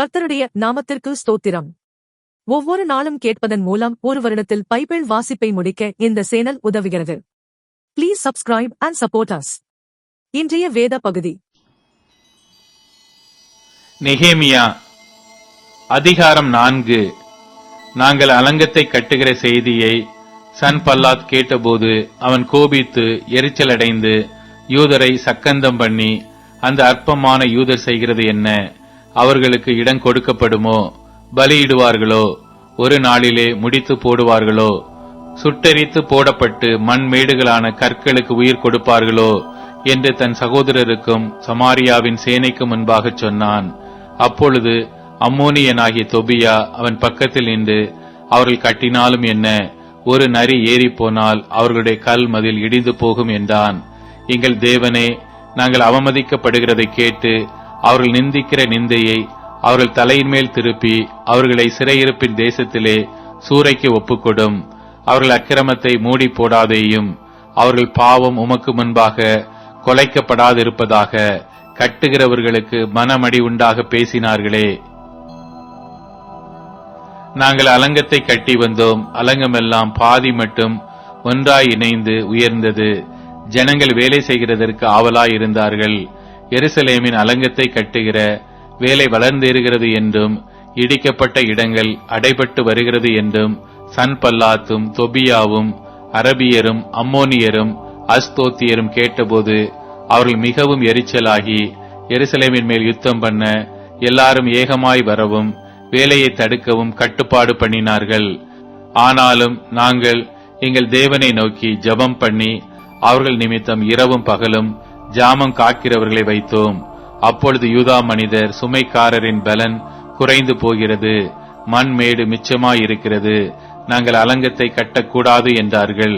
கர்த்தருடைய நாமத்திற்கு ஸ்தோத்திரம். ஒவ்வொரு நாளும் கேட்பதன் மூலம் ஒரு வருடத்தில் பைபிள் வாசிப்பை முடிக்க இந்த சேனல் உதவுகிறது. Please subscribe and support us இன்றைய வேத பகுதி. நெகேமியா அதிகாரம் நான்கு. நாங்கள் அலங்கத்தை கட்டுகிற செய்தியை சன் பல்லாத் கேட்டபோது அவன் கோபித்து எரிச்சலடைந்து யூதரை சக்கந்தம் பண்ணி அந்த அற்பமான யூதர் செய்கிறது என்ன? அவர்களுக்கு இடம் கொடுக்கப்படுமோ? பலியிடுவார்களோ? ஒரு நாளிலே முடித்து போடுவார்களோ? சுட்டெரித்து போடப்பட்டு மண் மேடுகளான கற்களுக்கு உயிர் கொடுப்பார்களோ? என்று தன் சகோதரருக்கும் சமாரியாவின் சேனைக்கு முன்பாக சொன்னான். அப்பொழுது அம்மோனியனாகிய தொபியா அவன் பக்கத்தில் நின்று அவர்கள் கட்டினாலும் என்ன? ஒரு நரி ஏறி போனால் அவர்களுடைய கல் மதில் இடிந்து போகும் என்றான். எங்கள் தேவனே நாங்கள் அவமதிக்கப்படுகிறதை கேட்டு அவர்கள் நிந்திக்கிற நிந்தையை அவர்கள் தலையின் மேல் திருப்பி அவர்களை சிறையிருப்பின் தேசத்திலே சூறைக்கு ஒப்புக்கொடும். அவர்கள் அக்கிரமத்தை மூடி போடாதேயும் அவர்கள் பாவம் உமக்கு முன்பாக கொலைக்கப்படாதிருப்பதாக கட்டுகிறவர்களுக்கு மனமடி உண்டாக பேசினார்களே. நாங்கள் அலங்கத்தை கட்டி வந்தோம். அலங்கமெல்லாம் பாதி மட்டும் ஒன்றாய் இணைந்து உயர்ந்தது. ஜனங்கள் வேலை செய்கிறதற்கு ஆவலாய் இருந்தார்கள் எருசலேமின் அலங்கத்தை கட்டுகிற வேலை வளர்ந்திருக்கிறது என்றும் இடிக்கப்பட்ட இடங்கள் அடைபட்டு வருகிறது என்றும் சன்பல்லாத்தும் தொபியாவும் அரபியரும் அம்மோனியரும் அஸ்தோத்தியரும் கேட்டபோது அவர்கள் மிகவும் எரிச்சலாகி எருசலேமின் மேல் யுத்தம் பண்ண எல்லாரும் ஏகமாய் வரவும் வேலையை தடுக்கவும் கட்டுப்பாடு பண்ணினார்கள். ஆனாலும் நாங்கள் எங்கள் தேவனை நோக்கி ஜெபம் பண்ணி அவர்கள் நிமித்தம் இரவும் பகலும் ஜாமம் காக்கிறவர்களை வைத்தோம். அப்பொழுது யூதா மனிதர் சுமைக்காரரின் பலன் குறைந்து போகிறது. மண் மேடு மிச்சமாயிருக்கிறது நாங்கள் அலங்கத்தை கட்டக்கூடாது என்றார்கள்.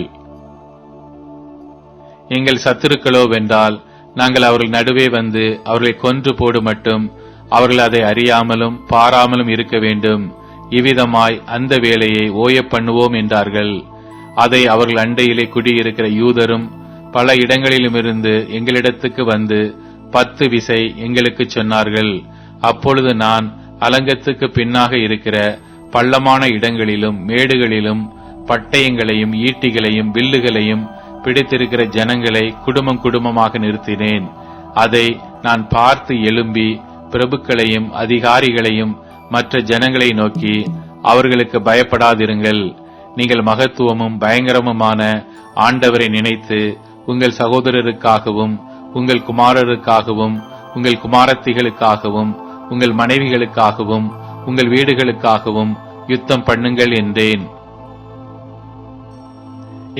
எங்கள் சத்துருக்களோ வென்றால் நாங்கள் அவர்கள் நடுவே வந்து அவர்களை கொன்று போடு மட்டும். அவர்கள் அதை அறியாமலும் பாராமலும் இருக்க வேண்டும். இவ்விதமாய் அந்த வேலையை ஓய பண்ணுவோம் என்றார்கள். அதை அவர்கள் அண்டையிலே குடியிருக்கிற யூதரும் பல இடங்களிலுமிருந்து எங்களிடத்துக்கு வந்து பத்து விசை எங்களுக்கு சொன்னார்கள். அப்பொழுது நான் அலங்கத்துக்கு பின்னாக இருக்கிற பள்ளமான இடங்களிலும் மேடுகளிலும் பட்டயங்களையும் ஈட்டிகளையும் வில்லுகளையும் பிடித்திருக்கிற ஜனங்களை குடும்பம் குடும்பமாக நிறுத்தினேன். அதை நான் பார்த்து எழும்பி பிரபுக்களையும் அதிகாரிகளையும் மற்ற ஜனங்களை நோக்கி அவர்களுக்கு பயப்படாதிருங்கள். நீங்கள் மகத்துவமும் பயங்கரமுமான ஆண்டவரை நினைத்து உங்கள் சகோதரருக்காகவும் உங்கள் குமாரருக்காகவும் உங்கள் குமாரத்திகளுக்காகவும் உங்கள் மனைவிகளுக்காகவும் உங்கள் வீடுகளுக்காகவும் யுத்தம் பண்ணுங்கள் என்றேன்.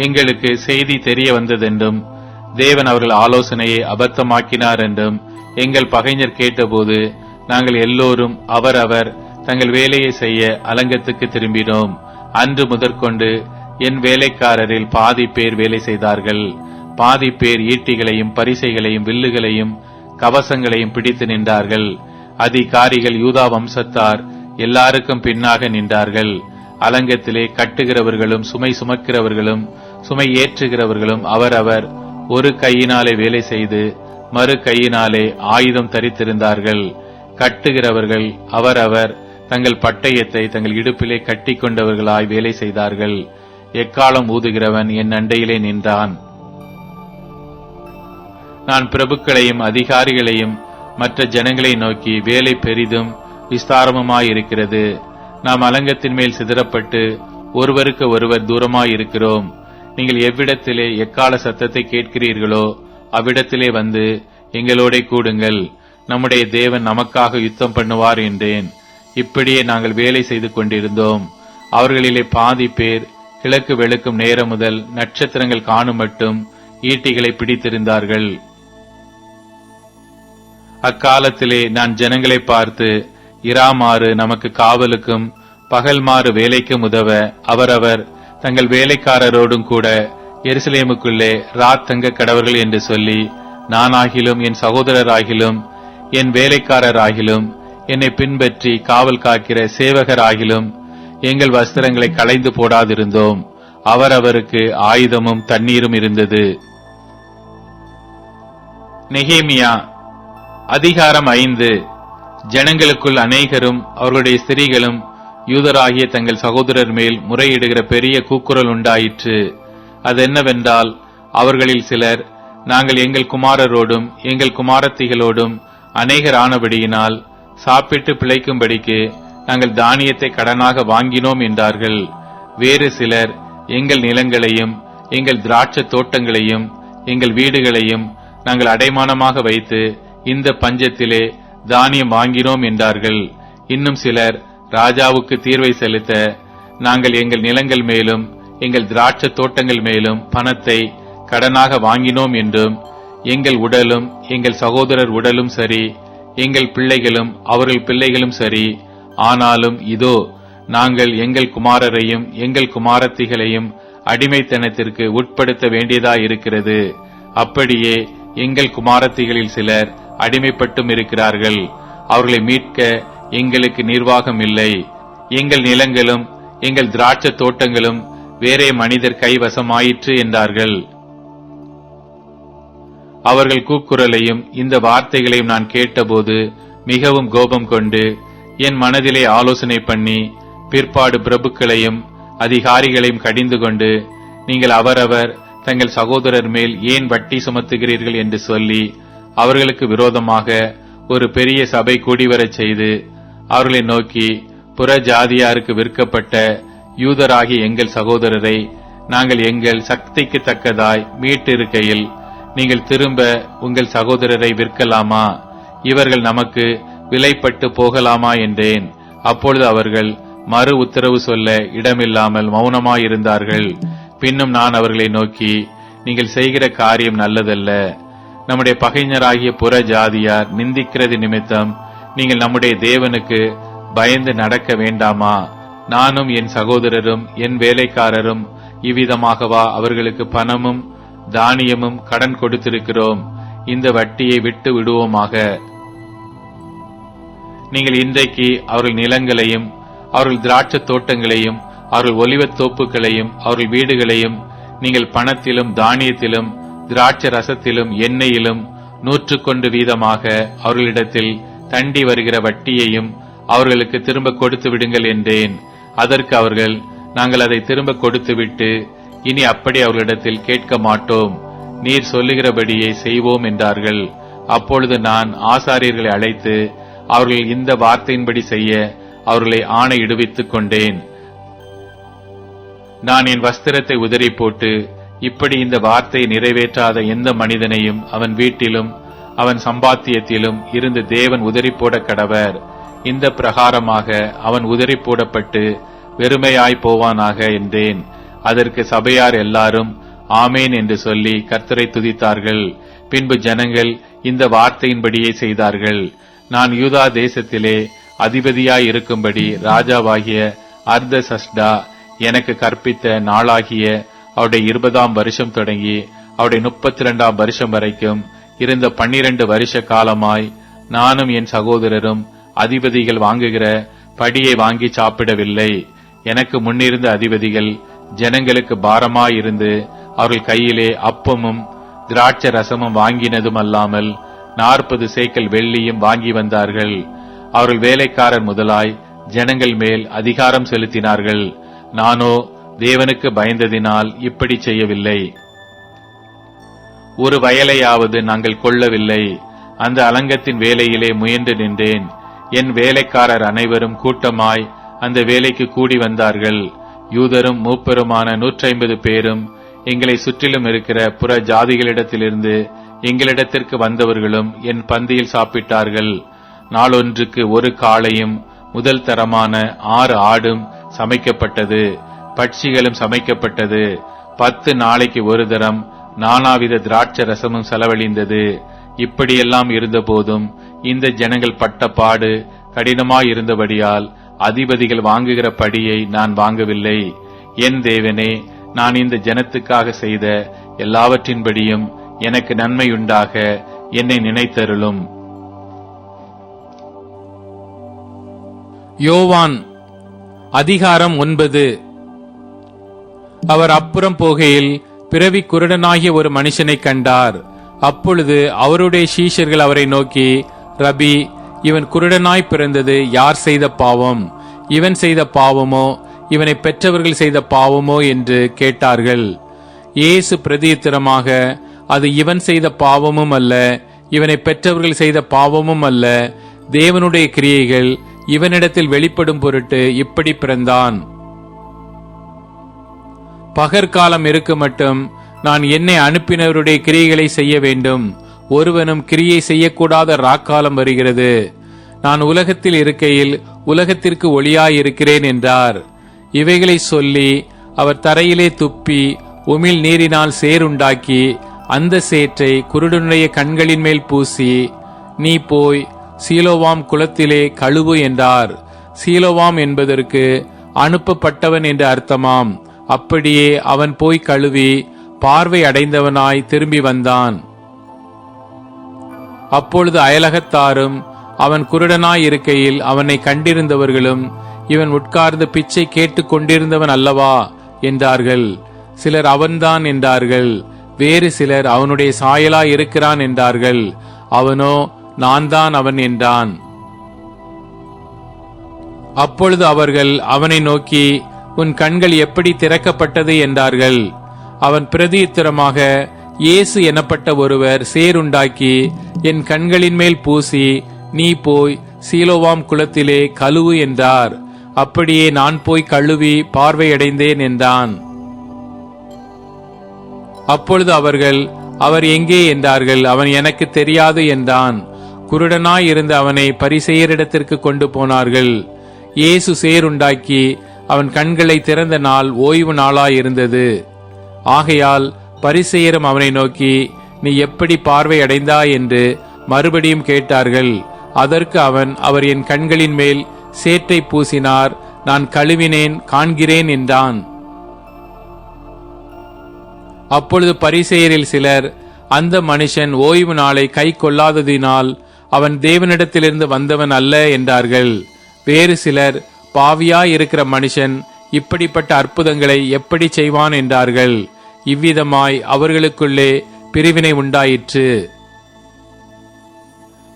எங்களுக்கு செய்தி தெரிய வந்ததென்றும் தேவன் அவர்கள் ஆலோசனையை அபத்தமாக்கினார் என்றும் எங்கள் பகைஞர் கேட்டபோது நாங்கள் எல்லோரும் அவரவர் தங்கள் வேலையை செய்ய அலங்கத்துக்கு திரும்பினோம். அன்று முதற்கொண்டு என் வேலைக்காரரில் பாதி பேர் வேலை செய்தார்கள். பாதி பேர் ஈட்டிகளையும் பரிசைகளையும் வில்லுகளையும் கவசங்களையும் பிடித்து நின்றார்கள். அதிகாரிகள் யூதா வம்சத்தார் எல்லாருக்கும் பின்னாக நின்றார்கள். அலங்கத்திலே கட்டுகிறவர்களும் சுமை சுமக்கிறவர்களும் சுமை ஏற்றுகிறவர்களும் அவரவர் ஒரு கையினாலே வேலை செய்து மறு கையினாலே ஆயுதம் தரித்திருந்தார்கள். கட்டுகிறவர்கள் அவரவர் தங்கள் பட்டயத்தை தங்கள் இடுப்பிலே கட்டிக்கொண்டவர்களாய் வேலை செய்தார்கள். எக்காலம் ஊதுகிறவன் என் அண்டையிலே நின்றான். நான் பிரபுக்களையும் அதிகாரிகளையும் மற்ற ஜனங்களை நோக்கி வேலை பெரிதும் விஸ்தாரமுமாயிருக்கிறது. நாம் அலங்கத்தின் மேல் சிதறப்பட்டு ஒருவருக்கு ஒருவர் தூரமாயிருக்கிறோம். நீங்கள் எவ்விடத்திலே எக்கால சத்தத்தை கேட்கிறீர்களோ அவ்விடத்திலே வந்து எங்களோட கூடுங்கள். நம்முடைய தேவன் நமக்காக யுத்தம் பண்ணுவார் என்றேன். இப்படியே நாங்கள் வேலை செய்து கொண்டிருந்தோம். அவர்களிலே பாதி பேர் கிழக்கு வெளுக்கும் நேரம் முதல் நட்சத்திரங்கள் காணும் மட்டும் ஈட்டிகளை பிடித்திருந்தார்கள். அக்காலத்திலே நான் ஜனங்களை பார்த்து இராமாறு நமக்கு காவலுக்கும் பகல்மாறு வேலைக்கும் உதவ அவரவர் தங்கள் வேலைக்காரரோடும் கூட எருசலேமுக்குள்ளே ராத் தங்க கடவர்கள் என்று சொல்லி நானாகிலும் என் சகோதரராகிலும் என் வேலைக்காரராகிலும் என்னை பின்பற்றி காவல் காக்கிற சேவகராகிலும் எங்கள் வஸ்திரங்களை களைந்து போடாதிருந்தோம். அவரவருக்கு ஆயுதமும் தண்ணீரும் இருந்தது. நெகேமியா அதிகாரம் ஐந்து. ஜனங்களுக்குள் அநேகரும் அவர்களுடைய ஸ்திரீகளும் யூதராகிய தங்கள் சகோதரர் மேல் முறையிடுகிற பெரிய கூக்குரல் உண்டாயிற்று. அது என்னவென்றால் அவர்களில் சிலர் நாங்கள் எங்கள் குமாரரோடும் எங்கள் குமாரத்திகளோடும் அநேகர் ஆனபடியினால் சாப்பிட்டு பிழைக்கும்படிக்கு நாங்கள் தானியத்தை கடனாக வாங்கினோம் என்றார்கள். வேறு சிலர் எங்கள் நிலங்களையும் எங்கள் திராட்சை தோட்டங்களையும் எங்கள் வீடுகளையும் நாங்கள் அடைமானமாக வைத்து இந்த பஞ்சத்திலே தானியம் வாங்கினோம் என்றார்கள். இன்னும் சிலர் ராஜாவுக்கு தீர்வை செலுத்த நாங்கள் எங்கள் நிலங்கள் மேலும் எங்கள் திராட்சை தோட்டங்கள் மேலும் பணத்தை கடனாக வாங்கினோம் என்றும் எங்கள் உடலும் எங்கள் சகோதரர் உடலும் சரி எங்கள் பிள்ளைகளும் அவர்கள் பிள்ளைகளும் சரி ஆனாலும் இதோ நாங்கள் எங்கள் குமாரரையும் எங்கள் குமாரத்திகளையும் அடிமைத்தனத்திற்கு உட்படுத்த வேண்டியதாயிருக்கிறது. அப்படியே எங்கள் குமாரத்திகளில் சிலர் அடிமைப்பட்டும் இருக்கிறார்கள். அவர்களை மீட்க எங்களுக்கு நிர்வாகம் இல்லை. எங்கள் நிலங்களும் எங்கள் திராட்சை தோட்டங்களும் வேறே மனிதர் கைவசமாயிற்று என்றார்கள். அவர்கள் கூக்குரலையும் இந்த வார்த்தைகளையும் நான் கேட்டபோது மிகவும் கோபம் கொண்டு என் மனதிலே ஆலோசனை பண்ணி பிற்பாடு பிரபுக்களையும் அதிகாரிகளையும் கடிந்து கொண்டு நீங்கள் அவரவர் தங்கள் சகோதரர் மேல் ஏன் வட்டி சுமத்துகிறீர்கள் என்று சொல்லி அவர்களுக்கு விரோதமாக ஒரு பெரிய சபை கூடிவரச் செய்து அவர்களை நோக்கி புற ஜாதியாருக்கு விற்கப்பட்ட யூதராகிய எங்கள் சகோதரரை நாங்கள் எங்கள் சக்திக்கு தக்கதாய் மீட்டிருக்கையில் நீங்கள் திரும்ப உங்கள் சகோதரரை விற்கலாமா? இவர்கள் நமக்கு விலைப்பட்டு போகலாமா? என்றேன். அப்பொழுது அவர்கள் மறு உத்தரவு சொல்ல இடமில்லாமல் மௌனமாயிருந்தார்கள். பின்னும் நான் அவர்களை நோக்கி நீங்கள் செய்கிற காரியம் நல்லதல்ல. நம்முடைய பகைஞராகிய புற ஜாதியார் நிந்திக்கிறது நிமித்தம் நீங்கள் நம்முடைய தேவனுக்கு பயந்து நடக்க வேண்டாமா? நானும் என் சகோதரரும் என் வேலைக்காரரும் இவ்விதமாகவா அவர்களுக்கு பணமும் தானியமும் கடன் கொடுத்திருக்கிறோம். இந்த வட்டியை விட்டு விடுவோமாக. நீங்கள் இன்றைக்கு அவர்கள் நிலங்களையும் அவர்கள் திராட்சை தோட்டங்களையும் அவர்கள் ஒலிவத் தோப்புகளையும் அவர்கள் வீடுகளையும் நீங்கள் பணத்திலும் தானியத்திலும் திராட்சை ரசத்திலும் எண்ணெயிலும் நூற்றுக்கொண்டு வீதமாக அவர்களிடத்தில் தண்டி வருகிற வட்டியையும் அவர்களுக்கு திரும்ப கொடுத்து விடுங்கள் என்றேன். அதற்கு அவர்கள் நாங்கள் அதை திரும்ப கொடுத்துவிட்டு இனி அப்படி அவர்களிடத்தில் கேட்க மாட்டோம். நீர் சொல்லுகிறபடியே செய்வோம் என்றார்கள். அப்பொழுது நான் ஆசாரியர்களை அழைத்து அவர்கள் இந்த வார்த்தையின்படி செய்ய அவர்களை ஆணையிடுவித்துக் கொண்டேன். நான் என் வஸ்திரத்தை உதறி போட்டு இப்படி இந்த வார்த்தையை நிறைவேற்றாத எந்த மனிதனையும் அவன் வீட்டிலும் அவன் சம்பாத்தியத்திலும் இருந்து தேவன் உதறி போட கடவர். இந்த பிரகாரமாக அவன் உதறி போடப்பட்டு வெறுமையாய் போவானாக என்றேன். அதற்கு சபையார் எல்லாரும் ஆமேன் என்று சொல்லி கர்த்தரை துதித்தார்கள். பின்பு ஜனங்கள் இந்த வார்த்தையின்படியே செய்தார்கள். நான் யூதா தேசத்திலே அதிபதியாய் இருக்கும்படி ராஜாவாகிய அர்த சஸ்டா எனக்கு கற்பித்த நாளாகிய அவருடைய இருபதாம் வருஷம் தொடங்கி அவருடைய முப்பத்தி ரெண்டாம் வருஷம் வரைக்கும் இருந்த பன்னிரண்டு வருஷ காலமாய் நானும் என் சகோதரரும் அதிபதிகள் வாங்குகிற படியை வாங்கி சாப்பிடவில்லை. எனக்கு முன்னிருந்த அதிபதிகள் ஜனங்களுக்கு பாரமாயிருந்து அவர்கள் கையிலே அப்பமும் திராட்சை ரசமும் வாங்கினதும் அல்லாமல் நாற்பது சேக்கல் வெள்ளியும் வாங்கி வந்தார்கள். அவர்கள் வேலைக்காரர் முதலாய் ஜனங்கள் மேல் அதிகாரம் செலுத்தினார்கள். நானோ தேவனுக்கு பயந்ததினால் இப்படி செய்யவில்லை. ஒரு வயலையாவது நாங்கள் கொள்ளவில்லை. அந்த அலங்கத்தின் வேலையிலே முயன்று நின்றேன். என் வேலைக்காரர் அனைவரும் கூட்டமாய் அந்த வேலைக்கு கூடி வந்தார்கள். யூதரும் மூப்பருமான நூற்றி ஐம்பது பேரும் எங்களை சுற்றிலும் இருக்கிற புற ஜாதிகளிடத்திலிருந்து எங்களிடத்திற்கு வந்தவர்களும் என் பந்தியில் சாப்பிட்டார்கள். நாளொன்றுக்கு ஒரு காளையும் முதல் தரமான ஆறு ஆடும் சமைக்கப்பட்டது. பட்சிகளும் சமைக்கப்பட்டது. பத்து நாளைக்கு ஒரு தரம் நானாவித திராட்ச ரசமும் செலவழிந்தது. இப்படியெல்லாம் இருந்தபோதும் இந்த ஜனங்கள் பட்ட பாடு கடினமாயிருந்தபடியால் அதிபதிகள் வாங்குகிற படியை நான் வாங்கவில்லை. என் தேவனே நான் இந்த ஜனத்துக்காக செய்த எல்லாவற்றின்படியும் எனக்கு நன்மையுண்டாக என்னை நினைத்தருளும். யோவான் அதிகாரம் ஒன்பது. அவர் அப்புறம் போகையில் பிறவி குருடனாகிய ஒரு மனுஷனை கண்டார். அப்பொழுது அவருடைய சீஷர்கள் அவரை நோக்கி ரபி இவன் குருடனாய் பிறந்தது யார் செய்த பாவம்? இவன் செய்த பாவமோ? இவனை பெற்றவர்கள் செய்த பாவமோ? என்று கேட்டார்கள். இயேசு பிரதியுத்தரமாக அது இவன் செய்த பாவமும் அல்ல இவனை பெற்றவர்கள் செய்த பாவமும் அல்ல. தேவனுடைய கிரியைகள் இவனிடத்தில் வெளிப்படும் பொருட்டு இப்படி பிறந்தான். பகற்காலம் இருக்கு மட்டும். நான் என்னை அனுப்பினவருடைய கிரியைகளை செய்ய வேண்டும். ஒருவனும் கிரியை செய்யக்கூடாத ராக்காலம் வருகிறது. நான் உலகத்தில் இருக்கையில் உலகத்திற்கு ஒளியாயிருக்கிறேன் என்றார். இவைகளை சொல்லி அவர் தரையிலே துப்பி உமிழ் நீரினால் சேருண்டாக்கி அந்த சேற்றை குருடனுடைய கண்களின் மேல் பூசி நீ போய் சீலோவாம் குளத்திலே கழுவு என்றார். சீலோவாம் என்பதற்கு அனுப்பப்பட்டவன் என்று அர்த்தமாம். அப்படியே அவன் போய் கழுவி பார்வை அடைந்தவனாய் திரும்பி வந்தான். அப்பொழுது அயலகத்தாரும் அவன் குருடனாய் இருக்கையில் அவனை கண்டிருந்தவர்களும் இவன் உட்கார்ந்து பிச்சை கேட்டுக் கொண்டிருந்தவன் அல்லவா? என்றார்கள். சிலர் அவன்தான் என்றார்கள். வேறு சிலர் அவனுடைய சாயலாய் இருக்கிறான் என்றார்கள். அவனோ நான் தான் அவன் என்றான். அப்பொழுது அவர்கள் அவனை நோக்கி உன் கண்கள் எப்படி திறக்கப்பட்டது என்றார்கள். அவன் பிரதியுத்தரமாக இயேசு எனப்பட்ட ஒருவர் சேருண்டாக்கி என் கண்களின் மேல் பூசி நீ போய் சீலோவாம் குளத்திலே கழுவு என்றார். அப்படியே நான் போய் கழுவி பார்வையடைந்தேன் என்றான். அப்பொழுது அவர்கள் அவர் எங்கே? என்றார்கள். அவன் எனக்கு தெரியாது என்றான். குருடனாய் இருந்த அவனை பரிசெயரிடத்திற்கு கொண்டு போனார்கள். இயேசு சேருண்டாக்கி அவன் கண்களை திறந்த நாள் ஓய்வு நாளாயிருந்தது. ஆகையால் பரிசெயரும் அவனை நோக்கி நீ எப்படி பார்வை அடைந்தாய்? என்று மறுபடியும் கேட்டார்கள். அதற்கு அவன் அவர் என் கண்களின் மேல் சேற்றை பூசினார் நான் கழுவினேன் காண்கிறேன் என்றான். அப்பொழுது பரிசெயரில் சிலர் அந்த மனுஷன் ஓய்வு நாளை கை கொள்ளாததினால் அவன் தேவனிடத்திலிருந்து வந்தவன் அல்ல என்றார்கள். வேறு சிலர் பாவியாய் இருக்கிற மனுஷன் இப்படிப்பட்ட அற்புதங்களை எப்படி செய்வான் என்றார்கள். இவ்விதமாய் அவர்களுக்குள்ளே பிரிவினை உண்டாயிற்று.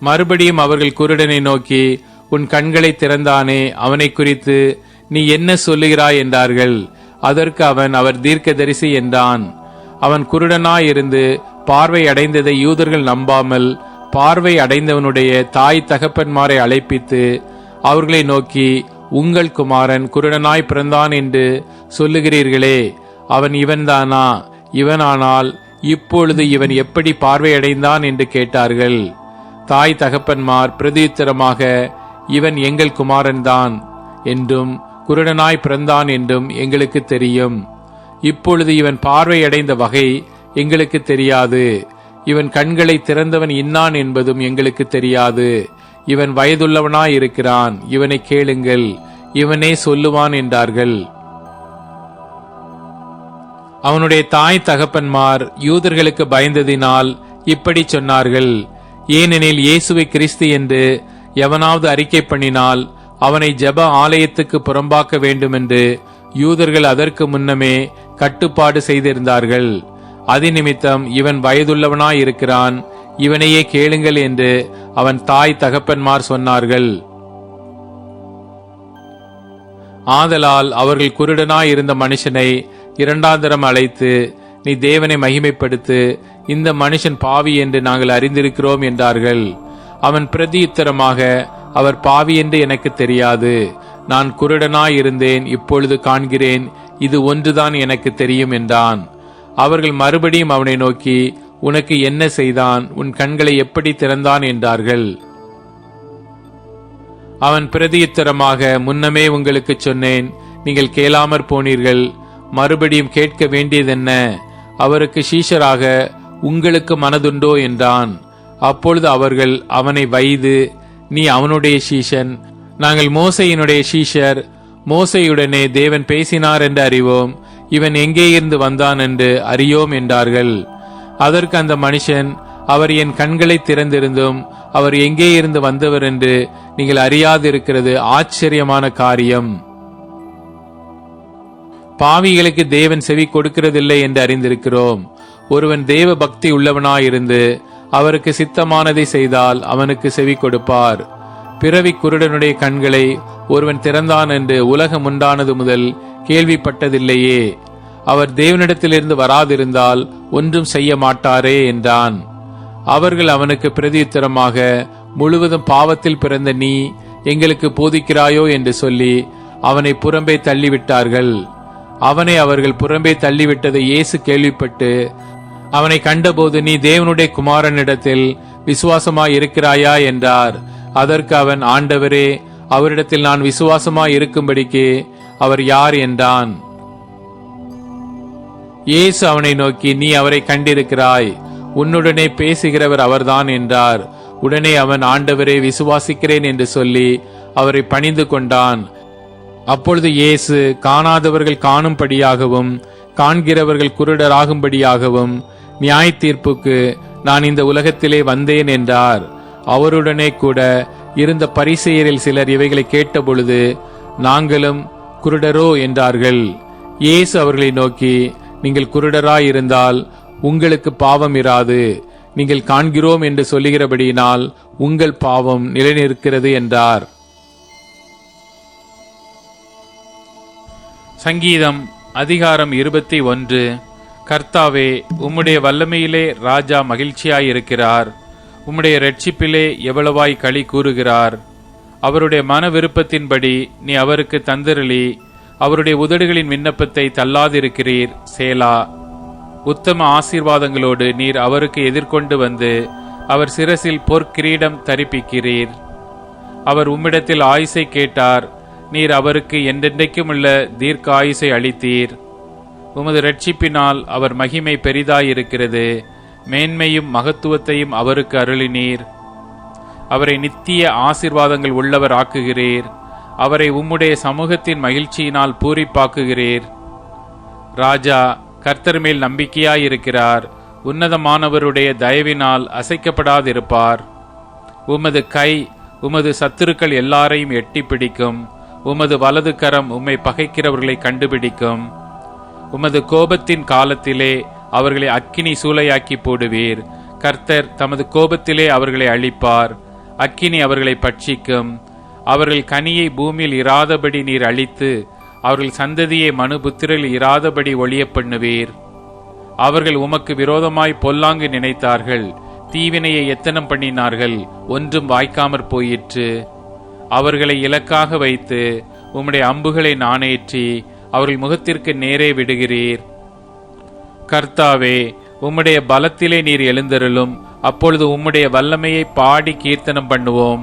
மறுபடியும் அவர்கள் குருடனை நோக்கி உன் கண்களை திறந்தானே அவனை குறித்து நீ என்ன சொல்லுகிறாய்? என்றார்கள். அதற்கு அவன் அவர் தீர்க்கதரிசி என்றான். அவன் குருடனாயிருந்து பார்வை அடைந்ததை யூதர்கள் நம்பாமல் பார்வை அடைந்தவனுடைய தாய் தகப்பன்மாரை அழைப்பித்து அவர்களை நோக்கி உங்கள் குமாரன் குருடனாய் பிறந்தான் என்று சொல்லுகிறீர்களே அவன் இவன்தானா? இவனானால் இப்பொழுது இவன் எப்படி பார்வையடைந்தான் என்று கேட்டார்கள். தாய் தகப்பன்மார் பிரதியுத்தரமாக இவன் எங்கள் குமாரன்தான் என்றும் குருடனாய் பிறந்தான் என்றும் எங்களுக்கு தெரியும். இப்பொழுது இவன் பார்வையடைந்த வகை எங்களுக்கு தெரியாது. இவன் கண்களை திறந்தவன் இன்னான் என்பதும் எங்களுக்கு தெரியாது. இவன் வயதுள்ளவனாயிருக்கிறான். இவனை கேளுங்கள். இவனே சொல்லுவான் என்றார்கள். அவனுடைய தாய் தகப்பன்மார் யூதர்களுக்கு பயந்ததினால் இப்படி சொன்னார்கள். ஏனெனில் இயேசுவை கிறிஸ்து என்று எவனாவது அறிக்கை பண்ணினால் அவனை ஜெப ஆலயத்துக்கு புறம்பாக்க வேண்டுமென்று யூதர்கள் அதற்கு முன்னமே கட்டுப்பாடு செய்திருந்தார்கள். அதிநிமித்தம் இவன் வயதுள்ளவனாயிருக்கிறான். இவனையே கேளுங்கள் என்று அவன் தாய் தகப்பன்மார் சொன்னார்கள். ஆதலால் அவர்கள் குருடனாய் இருந்த மனுஷனை இரண்டாந்தரம் அழைத்து நீ தேவனை மகிமைப்படுத்து இந்த மனுஷன் பாவி என்று நாங்கள் அறிந்திருக்கிறோம் என்றார்கள். அவன் பிரதியுத்தரமாக அவர் பாவி என்று எனக்கு தெரியாது. நான் குருடனாய் இருந்தேன் இப்பொழுது காண்கிறேன் இது ஒன்றுதான் எனக்கு தெரியும் என்றான். அவர்கள் மறுபடியும் அவனை நோக்கி உனக்கு என்ன செய்தான்? உன் கண்களை எப்படி திறந்தான்? என்றார்கள். அவன் பிரதியுத்தரமாக முன்னமே உங்களுக்கு சொன்னேன் நீங்கள் கேளாமற் போனீர்கள். மறுபடியும் கேட்க வேண்டியதென்ன? அவருக்கு சீஷராக உங்களுக்கு மனதுண்டோ? என்றான். அப்பொழுது அவர்கள் அவனை வைது நீ அவனுடைய சீஷன் நாங்கள் மோசையினுடைய சீஷர் மோசையுடனே தேவன் பேசினார் என்று அறிவோம் இவன் எங்கே இருந்து வந்தான் என்று அறியோம் என்றார்கள். அதற்கு அந்த மனுஷன் அவர் என் கண்களை திறந்திருந்தும் அவர் எங்கே இருந்து வந்தவர் என்று நீங்கள் அறியாதிருக்கிறது ஆச்சரியமான காரியம். பாவிகளுக்கு தேவன் செவி கொடுக்கிறதில்லை என்று அறிந்திருக்கிறோம். ஒருவன் தேவ பக்தி உள்ளவனாயிருந்து அவருக்கு சித்தமானதை செய்தால் அவனுக்கு செவி கொடுப்பார். பிறவி குருடனுடைய கண்களை ஒருவன் திறந்தான் என்று உலகம் உண்டானது முதல் கேள்விப்பட்டதில்லையே. அவர் தேவனிடத்திலிருந்து வராதிருந்தால் ஒன்றும் செய்ய மாட்டாரே என்றான். அவர்கள் அவனுக்கு பிரதியுத்தரமாக முழுவதும் பாவத்தில் பிறந்த நீ எங்களுக்கு போதிக்கிறாயோ? என்று சொல்லி அவனை புறம்பே தள்ளிவிட்டார்கள். அவனை அவர்கள் புறம்பே தள்ளிவிட்டதை இயேசு கேள்விப்பட்டு அவனை கண்டபோது நீ தேவனுடைய குமாரனிடத்தில் விசுவாசமாய் இருக்கிறாயா என்றார். அதற்கு அவன் ஆண்டவரே அவரிடத்தில் நான் விசுவாசமாய் இருக்கும்படிக்கு அவர் யார்? என்றான். இயேசு அவனை நோக்கி நீ அவரை கண்டிருக்கிறாய். உன்னுடனே பேசுகிறவர் அவர்தான் என்றார். உடனே அவன் ஆண்டவரே விசுவாசிக்கிறேன் என்று சொல்லி அவரை பணிந்து கொண்டான். அப்பொழுது இயேசு காணாதவர்கள் காணும்படியாகவும் காண்கிறவர்கள் குருடராகும்படியாகவும் நியாய தீர்ப்புக்கு நான் இந்த உலகத்திலே வந்தேன் என்றார். அவருடனே கூட இருந்த பரிசெயரில் சிலர் இவைகளை கேட்டபொழுது நாங்களும் குருடரோ என்றார்கள். இயேசு அவர்களை நோக்கி நீங்கள் குருடராய் இருந்தால் உங்களுக்கு பாவம் இராது. நீங்கள் காண்கிறோம் என்று சொல்லுகிறபடியினால் உங்கள் பாவம் நிலைநிற்கிறது என்றார். சங்கீதம் அதிகாரம் இருபத்தி ஒன்று. கர்த்தாவே உம்முடைய வல்லமையிலே ராஜா மகிழ்ச்சியாயிருக்கிறார். உம்முடைய ரட்சிப்பிலே எவ்வளவாய் களி கூறுகிறார். அவருடைய மன விருப்பத்தின்படி நீ அவருக்கு தந்திரளி அவருடைய உதடுகளின் விண்ணப்பத்தை தள்ளாதிருக்கிறீர் சேலா. உத்தம ஆசீர்வாதங்களோடு நீர் அவருக்கு எதிர்கொண்டு வந்து அவர் சிரசில் பொற்கிரீடம் தரிப்பிக்கிறீர். அவர் உம்மிடத்தில் ஆயுசை கேட்டார் நீர் அவருக்கு என்றென்றைக்கும் உள்ள தீர்க்க ஆயுசை அளித்தீர். உமது ரட்சிப்பினால் அவர் மகிமை பெரிதாயிருக்கிறது மேன்மையும் மகத்துவத்தையும் அவருக்கு அருளினீர். அவரை நித்திய ஆசிர்வாதங்கள் உள்ளவர் ஆக்குகிறீர். அவரை உம்முடைய சமூகத்தின் மகிழ்ச்சியினால் பூரிப்பாக்குகிறீர். ராஜா கர்த்தர் மேல் நம்பிக்கையாயிருக்கிறார். உன்னதமானவருடைய தயவினால் அசைக்கப்படாதிருப்பார். உமது கை உமது சத்துருக்கள் எல்லாரையும் எட்டி பிடிக்கும். உமது வலது கரம் உம்மை பகைக்கிறவர்களை கண்டுபிடிக்கும். உமது கோபத்தின் காலத்திலே அவர்களை அக்கினி சூளையாக்கி போடுவீர். கர்த்தர் தமது கோபத்திலே அவர்களை அழிப்பார். அக்கினி அவர்களை பட்சிக்கும். அவர்கள் கனியை பூமியில் இராதபடி நீர் அழித்து அவர்கள் சந்ததியை மனுபுத்திரில் இராதபடி ஒளிய பண்ணுவீர். அவர்கள் உமக்கு விரோதமாய் பொல்லாங்கு நினைத்தார்கள் தீவினையை எத்தனம் பண்ணினார்கள் ஒன்றும் வாய்க்காமற் போயிற்று. அவர்களை இலக்காக வைத்து உம்முடைய அம்புகளை நாணேற்றி அவர்கள் முகத்திற்கு நேரே விடுகிறீர். கர்த்தாவே உம்முடைய பலத்திலே நீர் எழுந்தருளும் அப்பொழுது உம்முடைய வல்லமையை பாடி கீர்த்தனம் பண்ணுவோம்.